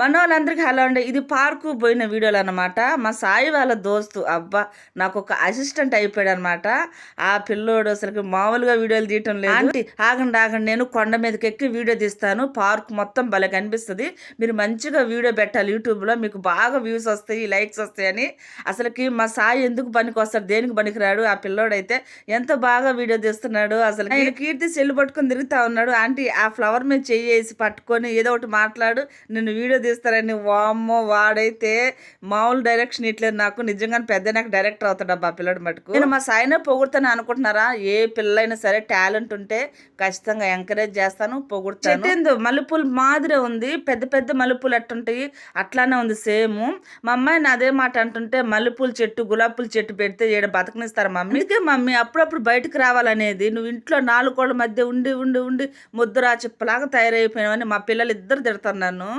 మన వాళ్ళందరికీ హలో అండి. ఇది పార్కు పోయిన వీడియోలు అనమాట మా సాయి వాళ్ళ దోస్తు అబ్బా నాకు ఒక అసిస్టెంట్ అయిపోయాడు అనమాట ఆ పిల్లోడు అసలు మామూలుగా వీడియోలు తీయటం లేదు. ఆంటీ ఆగండి ఆగండి నేను కొండ మీదకి ఎక్కి వీడియో తీస్తాను. పార్క్ మొత్తం భలే కనిపిస్తుంది. మీరు మంచిగా వీడియో పెట్టాలి యూట్యూబ్లో మీకు బాగా వ్యూస్ వస్తాయి లైక్స్ వస్తాయని అసలుకి మా సాయి ఎందుకు పనికి వస్తాడు దేనికి పనికిరాడు? ఆ పిల్లోడైతే ఎంత బాగా వీడియో తీస్తున్నాడు అసలు ఆయన కీర్తి సెల్లు పట్టుకొని తిరుగుతా ఉన్నాడు. ఆంటీ ఆ ఫ్లవర్ మీద చెయ్యేసి పట్టుకొని ఏదో ఒకటి మాట్లాడు నేను వీడియో తీస్తారని. వామ్మో వాడైతే మామూలు డైరెక్షన్ ఇట్లేదు నాకు. నిజంగానే పెద్ద నాకు డైరెక్టర్ అవుతాడు అబ్బా పిల్లడు మటుకు. నేను మా సాయినే పొగుడుతాను అనుకుంటున్నారా? ఏ పిల్లైనా సరే టాలెంట్ ఉంటే ఖచ్చితంగా ఎంకరేజ్ చేస్తాను పొగుడుతాను. మల్లెపూలు మాదిరే ఉంది. పెద్ద పెద్ద మల్లెపూలు ఎట్టుంటాయి అట్లానే ఉంది సేమ్. మా అమ్మాయి నా అదే మాట అంటుంటే మల్లెపూల చెట్టు గులాబీ పూల చెట్టు పెడితే ఏడ బతకనిస్తారు మమ్మీ. అందుకే మమ్మీ అప్పుడప్పుడు బయటకు రావాలనేది. నువ్వు ఇంట్లో నాలుగు కోళ్ళ మధ్య ఉండి ఉండి ఉండి ముద్దురా చిప్పలాగా తయారైపోయినావని మా పిల్లలు ఇద్దరు తిడతారు నన్ను.